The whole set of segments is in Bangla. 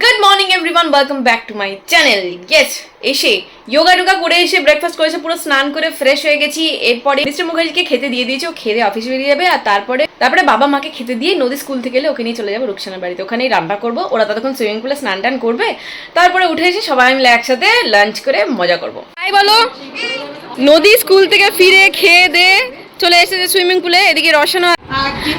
Good morning everyone welcome back to my channel yes এসে যোগা টোগা করে এসে ব্রেকফাস্ট করেছে, পুরো স্নান করে ফ্রেশ হয়ে গেছি। এরপরে মিস্টার মুখার্জিকে খেতে দিয়ে দিয়েছে, ও খেতে অফিসে বেরিয়ে যাবে, আর তারপরে তারপরে বাবা মাকে খেতে দিয়ে নদী স্কুল থেকে এলে ওকে নিয়ে চলে যাব রুকসানার বাড়িতে। ওখানেই রান্না করব, ওরা ততক্ষণ সুইমিং পুলে স্নান টান করবে। তারপরে উঠে এসে সবাই মিলে একসাথে লাঞ্চ করে মজা করব। তাই বলো, নদী স্কুল থেকে ফিরে খেয়ে দে চলে এসেছে সুইমিং পুলে, এদিকে রসানো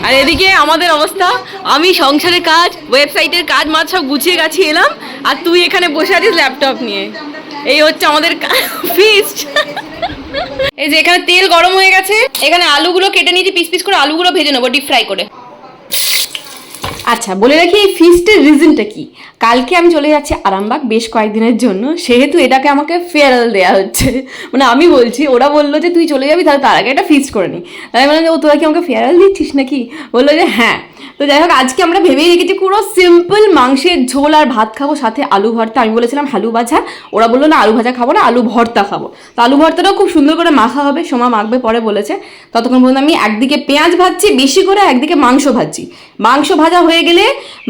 আর এদিকে আমাদের অবস্থা, আমি সংসারের কাজ, ওয়েবসাইটের কাজ, মাছ সব গুছিয়ে গাছি এলাম, আর তুই এখানে বসে আছিস ল্যাপটপ নিয়ে। এই হচ্ছে আমাদের ফিস্ট এই যে এখানে তেল গরম হয়ে গেছে, এখানে আলুগুলো কেটে নিয়েছি, পিস পিস করে আলুগুলো ভেজে নেব ডিপ ফ্রাই করে। আচ্ছা বলে রাখি এই ফিস্টের রিজনটা কি? কালকে আমি চলে যাচ্ছি আরামবাগ বেশ কয়েকদিনের জন্য সেহেতু এটাকে আমাকে ফেয়ারাল দেওয়া হচ্ছে। মানে আমি বলছি ওরা বলল যে তুই চলে যাবি তাহলে তার আগে একটা ফিস্ট করে নি। তাই যে, ও তোরা কি আমাকে ফেয়ারওয়েল দিচ্ছিস নাকি? বলল যে হ্যাঁ। তো যাই হোক, আজকে আমরা ভেবেই রেখেছি পুরো সিম্পল মাংসের ঝোল আর ভাত খাব, সাথে আলু ভর্তা। আমি বলেছিলাম আলু ভাজা। ওরা বলল, না, আলু ভাজা খাব না, আলু ভর্তা খাব। তো আলু ভর্তাটাও খুব সুন্দর করে মাখা হবে, সোমা মাখবে পরে বলেছে। ততক্ষণ পর্যন্ত আমি একদিকে পেঁয়াজ ভাজছি, বেশি করে একদিকে মাংস ভাজছি। মাংস ভাজা হয়ে গেলে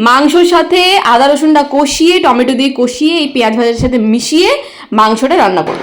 মাংসর সাথে আদা রসুনটা কষিয়ে, টমেটো দিয়ে কষিয়ে, এই পেঁয়াজ ভাজার সাথে মিশিয়ে মাংসটা রান্না করব।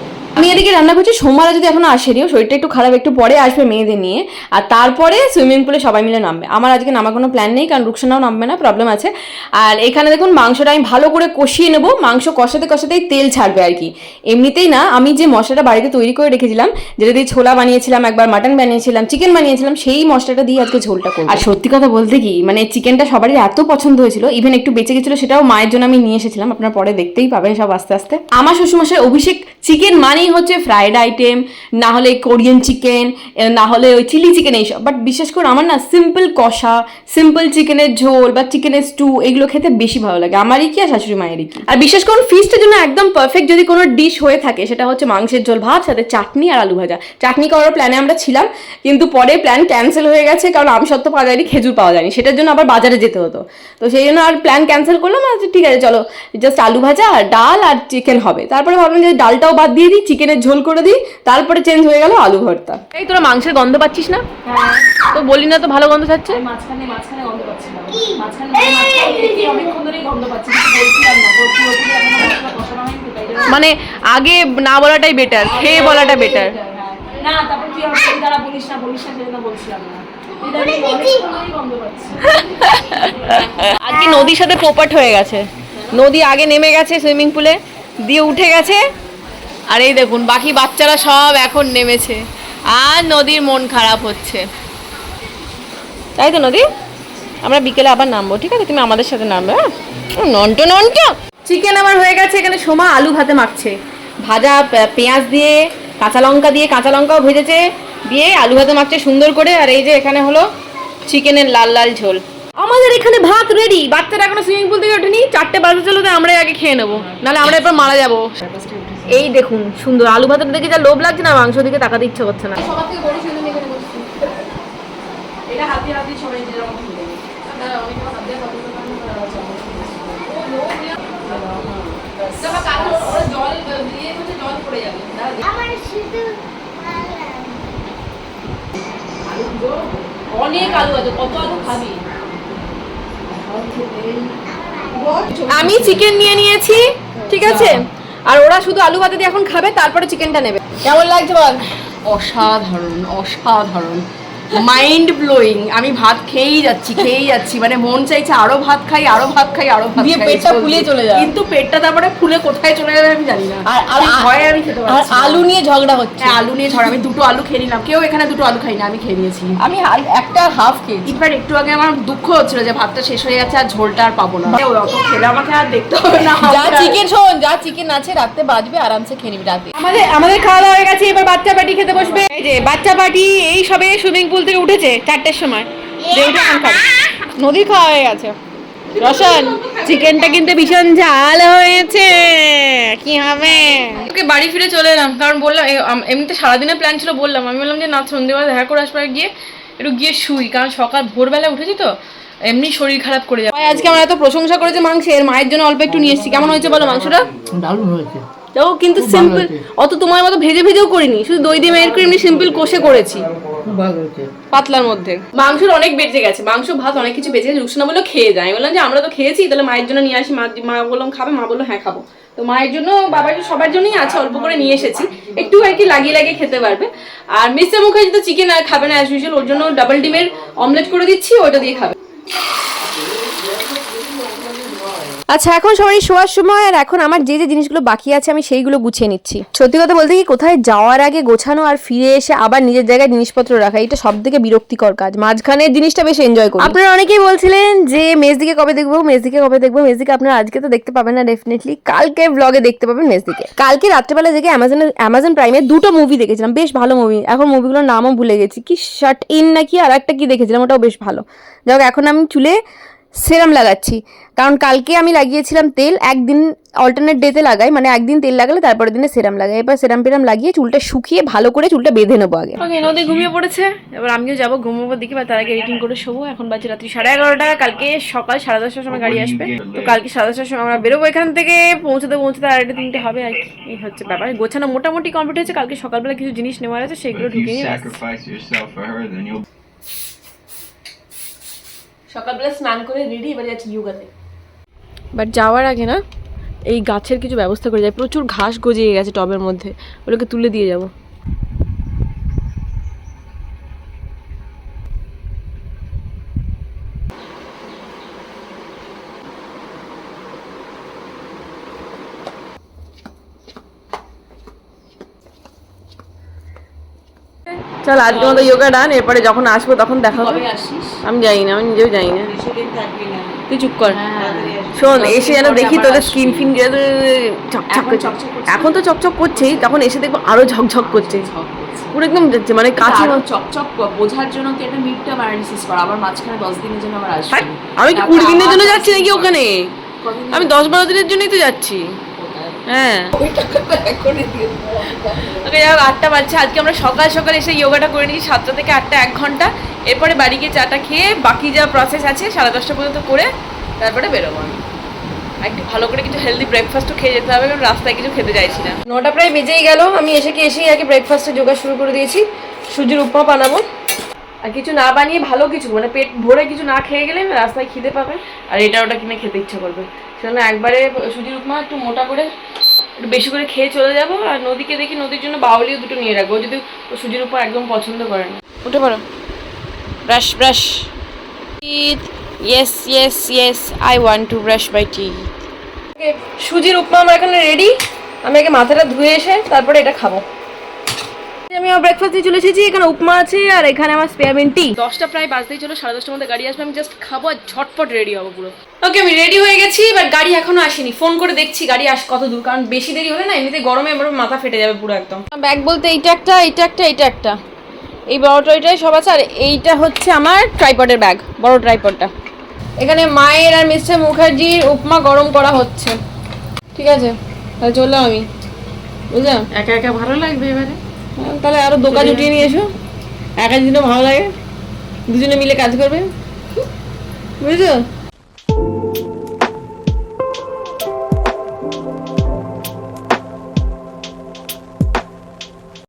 আমি এদিকে রান্না করছি সোমবারে যদি এখন আসেনি ওর শরীরটা একটু খারাপ একটু পরে আসবে মেয়েদের নিয়ে। আর তারপরে সুইমিং পুলে সবাই মিলে নামবে। আমার আজকে নামার কোনো প্ল্যান নেই কারণ রুকসানাও নামবে না প্রবলেম আছে। আর এখানে দেখুন মাংসটা আমি ভালো করে কষিয়ে নেব। মাংস কষাতে কষাতেই তেল ছাড়বে আর কি। এমনিতেই না আমি যে মশলাটা বাড়িতে তৈরি করে রেখেছিলাম যেটা দিয়ে ছোলা বানিয়েছিলাম একবার মাটন বানিয়েছিলাম চিকেন বানিয়েছিলাম সেই মশলাটা দিয়ে আজকে ঝোলটা করব। আর সত্যি কথা বলতে কি মানে চিকেনটা সবারই এত পছন্দ হয়েছিল ইভেন একটু বেঁচে গেছিল সেটাও মায়ের জন্য আমি নিয়ে এসেছিলাম আপনারা পরে দেখতেই পাবেন সব আস্তে আস্তে। আমার শ্বশুরমশাই অভিষেক চিকেন মানেই হচ্ছে ফ্রাইড আইটেম না হলে কোরিয়ান চিকেন না হলে ওই চিলি চিকেন এইসব। বাট বিশেষ করে আমার না সিম্পল কষা সিম্পল চিকেনের ঝোল বা চিকেনের স্টু এগুলো খেতে বেশি ভালো লাগে। আমারই কি আর শাশুড়ি মায়েরই কি? আর বিশেষ করে ফিস্টের জন্য একদম পারফেক্ট যদি কোনো ডিশ হয়ে থাকে, সেটা হচ্ছে মাংসের ঝোল, ভাত, সাথে চাটনি আর আলু ভাজা। চাটনি করার প্ল্যানে আমরা ছিলাম, কিন্তু পরে প্ল্যান ক্যান্সেল হয়ে গেছে, কারণ আমসত্ত্ব পাওয়া যায়নি, খেজুর পাওয়া যায়নি। সেটার জন্য আবার বাজারে যেতে হতো। তো সেই জন্য আর প্ল্যান ক্যান্সেল করলাম আচ্ছা ঠিক আছে, চলো জাস্ট আলু ভাজা আর ডাল আর চিকেন হবে। তারপরে ভাবলাম যে ডালটাও বাদ দিয়ে দিই চিকেনের ঝোল করে দিই তারপরে চেঞ্জ হয়ে গেল আলু ভর্তা এই তোরা মাংসের গন্ধ পাচ্ছিস না তো বলি না তো ভালো গন্ধ ছাড়ছে মাঝখানে মাঝখানে গন্ধ পাচ্ছিলাম মাঝখানে মাঝখানে অনেকক্ষণ ধরেই গন্ধ পাচ্ছি বলছিলাম না তোর পুরোপুরি এখনও মশলা কষানো হয়নি তো তাই জন্য- মানে আগে না বলাটাই বেটার খেয়ে বলাটা বেটার হ্যাঁ। না তারপর তুই আমার দ্বারা বলিস না বলিস না সেজন্য বলছিলাম না এই দেখি অনেকক্ষণ ধরেই গন্ধ পাচ্ছি আজকে নদীর সাথে পোপাট হয়ে গেছে নদী আগে নেমে গেছে সুইমিং পুলে দিয়ে উঠে গেছে আর এই দেখুন, বাকি বাচ্চারা সব এখন নেমেছে। আর নদীর মন খারাপ হচ্ছে। তাই তো নদী? আমরা বিকেলে আবার নামবো, ঠিক আছে? তুমি আমাদের সাথে নামবে হ্যাঁ? নন্ট চিকেন আমার হয়ে গেছে, এখানে সোমা আলু ভাতে মাখছে। ভাজা পেঁয়াজ দিয়ে, কাঁচা লঙ্কা দিয়ে, কাঁচা লঙ্কাও ভেজেছে, দিয়ে আলু ভাতে মাখছে সুন্দর করে। আর এই যে এখানে হলো চিকেনের লাল লাল ঝোল। আমাদের এখানে ভাত রেডি বাচ্চারা এখনও সুইমিং পুল থেকে ওঠেনি। চারটে বাজে চলো তো আমরাই আগে খেয়ে নেব। নাহলে আমরা এরপর মারা যাব। এই দেখুন সুন্দর। আলু ভাতের দেখে যা লোভ লাগছে না মাংস দিকে তাকাতে ইচ্ছে করছে না। আমার অনেক আলু আছে কত আলু খাবি? আমি চিকেন নিয়ে নিয়েছি ঠিক আছে? আর ওরা শুধু আলু ভাতে দিয়ে এখন খাবে তারপরে চিকেনটা নেবে। কেমন লাগছে বল? অসাধারণ অসাধারণ। মাইন্ড ব্লোয়িং আমি ভাত খেয়েই যাচ্ছি খেয়েই যাচ্ছি। মানে মন চাইছে আরও ভাত খাই আরও ভাত খাই আরও ভাত দিয়ে খাই, পেটটা। ফুলিয়ে চলে যায়। কিন্তু পেটটা তারপরে ফুলে কোথায় চলে যাবে আমি জানি না। আর ভয়ে আমি খেতে আর পারছি আলু নিয়ে ঝগড়া হচ্ছে। হ্যাঁ আলু নিয়ে ঝড় আমি দুটো আলু খেয়ে নিলাম। কেউ এখানে দুটো আলু খাই না আমি খেয়ে নিয়েছি। আমি একটা হাফ খেয়েছি। ইনফ্যাক্ট একটু আগে আমার দুঃখ হচ্ছিল যে ভাতটা শেষ হয়ে যাচ্ছে আর ঝোলটা আর পাবো না। ওই অত খেলে আমাকে আর দেখতে হবে না। যা চিকেন শোন যা চিকেন আছে রাতে বাজবে আরামসে খেয়ে নিবি রাতে। আমাদের আমাদের খাওয়া দাওয়া হয়ে গেছে এবার বাচ্চা পার্টি খেতে বসবে। এই যে বাচ্চা পার্টি এই সবে সুইমিং পুল থেকে উঠেছে চারটের সময়। যে উঠে এখন খাবে। নদীর খাওয়া হয়ে গেছে। রসন চিকেনটা কিন্তু ভীষণ ঝাল হয়েছে। কি হবে? ওকে বাড়ি ফিরে চলে এলাম। কারণ বললাম এমনিতে সারাদিনের প্ল্যান ছিল বললাম। আমি বললাম যে না সন্ধ্যেবেলা দেখা করে আসবার গিয়ে একটু গিয়ে শুই। কারণ সকাল ভোরবেলা উঠেছি তো এমনি শরীর খারাপ করে যাবে আজকে আমার এত প্রশংসা করেছে মাংসের মায়ের জন্য অল্প একটু নিয়ে এসেছি। কেমন হয়েছে বলো মাংসটা? দারুণ হয়েছে। তো কিন্তু সিম্পল অত তোমার মতো ভেজে ভেজেও করিনি। শুধু দই দিয়ে মেয়ের করে এমনি সিম্পল কষে করেছি। পাতলার মধ্যে। মাংসের অনেক বেঁচে গেছে। মাংস, ভাত অনেক কিছু বেঁচে গেছে। রুকসানা বলল খেয়ে যায়। বললাম যে, আমরা তো খেয়েছি, তাহলে মায়ের জন্য নিয়ে আসি। মা মা বললাম, খাবে? মা বলল হ্যাঁ খাব। তো মায়ের জন্য, বাবার জন্য, সবার জন্যই আছে, অল্প করে নিয়ে এসেছি। একটু আর কি লাগিয়ে লাগিয়ে খেতে পারবে। আর মিস্টার মুখার্জি তো চিকেন আর খাবে না অ্যাজ ইউজুয়াল ওর জন্য ডাবল ডিমের অমলেট করে দিচ্ছি ওটা দিয়ে খাবে। আচ্ছা এখন সবাই শোয়ার সময় আর এখন আমার যে যে জিনিসগুলো বাকি আছে আমি সেইগুলো গুছিয়ে নিচ্ছি। সত্যি কথা বলতে কি কোথায় যাওয়ার আগে গোছানো আর ফিরে এসে আবার নিজের জায়গায় জিনিসপত্র রাখা এটা সব থেকে বিরক্তিকর কাজ। মাঝখানের জিনিসটা বেশ এনজয় করি। আপনারা অনেকেই বলছিলেন যে মেজদিকে কবে দেখব মেজদিকে কবে দেখব। মেজদিকে আপনারা আজকে তো দেখতে পাবেন না ডেফিনেটলি কালকে ব্লগে দেখতে পাবেন মেজদিকে। কালকে রাত্রেবেলা জেগে অ্যামাজনের অ্যামাজন প্রাইমে দুটো মুভি দেখেছিলাম বেশ ভালো মুভি এখন মুভিগুলোর নামও ভুলে গেছি। কি শার্ট ইন নাকি আর একটা কি দেখেছিলাম ওটাও বেশ ভালো। যাই এখন আমি চুলে সেরাম লাগাচ্ছি। কারণ কালকে আমি লাগিয়েছিলাম তেল একদিন অল্টারনেট ডেতে লাগাই মানে একদিন তেল লাগালে তারপরের দিনে সেরাম লাগাই। এবার সেরাম পেরাম লাগিয়ে চুলটা শুকিয়ে ভালো করে চুলটা বেঁধে নেব আগে। ওকে নদী ঘুমিয়ে পড়েছে। এবার আমিও যাব ঘুমাবো দেখি বা তার আগে এডিটিং করে শোবো। এখন বাজে রাত্রি সাড়ে এগারোটা। কালকে সকাল সাড়ে দশটার সময় গাড়ি আসবে। তো কালকে সাড়ে দশটার সময় আমরা বেরোবো এখান থেকে। পৌঁছতে পৌঁছতে আড়াইটা তিনটে হবে আর কি। এই হচ্ছে ব্যাপার। গোছানো মোটামুটি কমপ্লিট হয়েছে। কালকে সকালবেলা কিছু জিনিস নেওয়ার আছে সেগুলো ঢুকিয়ে নিয়ে সকালবেলা স্নান করে রেডি, এবার যাচ্ছি ইয়োগাতে। বাট যাওয়ার আগে না, এই গাছের কিছু ব্যবস্থা করে যায় প্রচুর ঘাস গজিয়ে গেছে টবের মধ্যে। ওগুলোকে তুলে দিয়ে যাব। চল আজকে মতো যোগা ডান এরপরে যখন আসব তখন দেখা হবে। আমি জানি না আমি নিজেও জানি না। তুই চুপ কর। হ্যাঁ। শোন এসে যেন দেখি তোদের। স্কিন ফিন চকচক এখন তো চকচক করছেই তখন এসে দেখব আরও ঝকঝক করছে। পুরো একদম যাচ্ছে, মানে কাছে চকচক বোঝার জন্য তুই একটা মিড টার্ম অ্যানালিসিস কর আবার মাঝখানে দশ দিনের জন্য আবার আসবি। আমি কি কুড়ি দিনের জন্য যাচ্ছি নাকি ওখানে? আমি দশ বারো দিনের জন্যই তো যাচ্ছি। হ্যাঁ। ওকে যাই হোক, আটটা বাজছে। আজকে আমরা সকাল সকাল এসে যোগাটা করে নিয়েছি সাতটা থেকে আটটা এক ঘণ্টা। এরপরে বাড়ি গিয়ে চাটা খেয়ে বাকি যা প্রসেস আছে সাড়ে দশটা পর্যন্ত করে তারপরে বেরোবো আমি। একটু ভালো করে কিছু হেলদি ব্রেকফাস্টও খেয়ে যেতে হবে কারণ রাস্তায় কিছু খেতে চাইছি না। নটা প্রায় বেজেই গেল আমি এসে কি এসেই আগে ব্রেকফাস্টে যোগা শুরু করে দিয়েছি। সুজির উপমা বানাবো। আর কিছু না বানিয়ে ভালো কিছু মানে পেট ভরে কিছু না খেয়ে গেলে রাস্তায় খিদে পাবে। আর এটা ওটা কিনে খেতে ইচ্ছা করবে। সেজন্য একবারে সুজির উপমা একটু মোটা করে একটু বেশি করে খেয়ে চলে যাব আর নদীকে দেখি নদীর জন্য বাউলিও দুটো নিয়ে রাখব। যদি ও সুজির উপর একদম পছন্দ করে না। উঠে পড়ো। Brush brush yes yes yes I want to brush by teeth সুজির উপমা আমার এখানে রেডি আমি আগে মাথাটা ধুয়ে এসে তারপরে এটা খাব। আমি আমার ব্রেকফাস্ট দিয়ে চলে এসেছি। এখানে উপমা আছে আর এখানে আমার স্পেয়ারমেন টি দশটা প্রায় বাজতেই চলো সাড়ে দশটার মধ্যে গাড়ি আসবে আমি জাস্ট খাব আর ঝটপট রেডি হব পুরো। ওকে আমি রেডি হয়ে গেছি বাট গাড়ি এখনও আসেনি। ফোন করে দেখছি গাড়ি আস কত দূর? কারণ বেশি দেরি হলে না এমনিতে গরমে আমার মাথা ফেটে যাবে পুরো একদম। ব্যাগ বলতে এইটা একটা এইটা একটা এইটা একটা। এই বড় টয়টাই সব আছে আর এইটা হচ্ছে আমার ট্রাইপডের ব্যাগ বড় ট্রাইপডটা এখানে মায়ের আর মিস্টার মুখার্জির উপমা গরম করা হচ্ছে। ঠিক আছে তাহলে চললাম আমি। বুঝলাম একা একা ভালো লাগবে এবারে? তাহলে আরও দোকান জুটিয়ে নিয়ে এসো। একা দিনও ভালো লাগে। দুজনে মিলে কাজ করবে। বুঝেছ?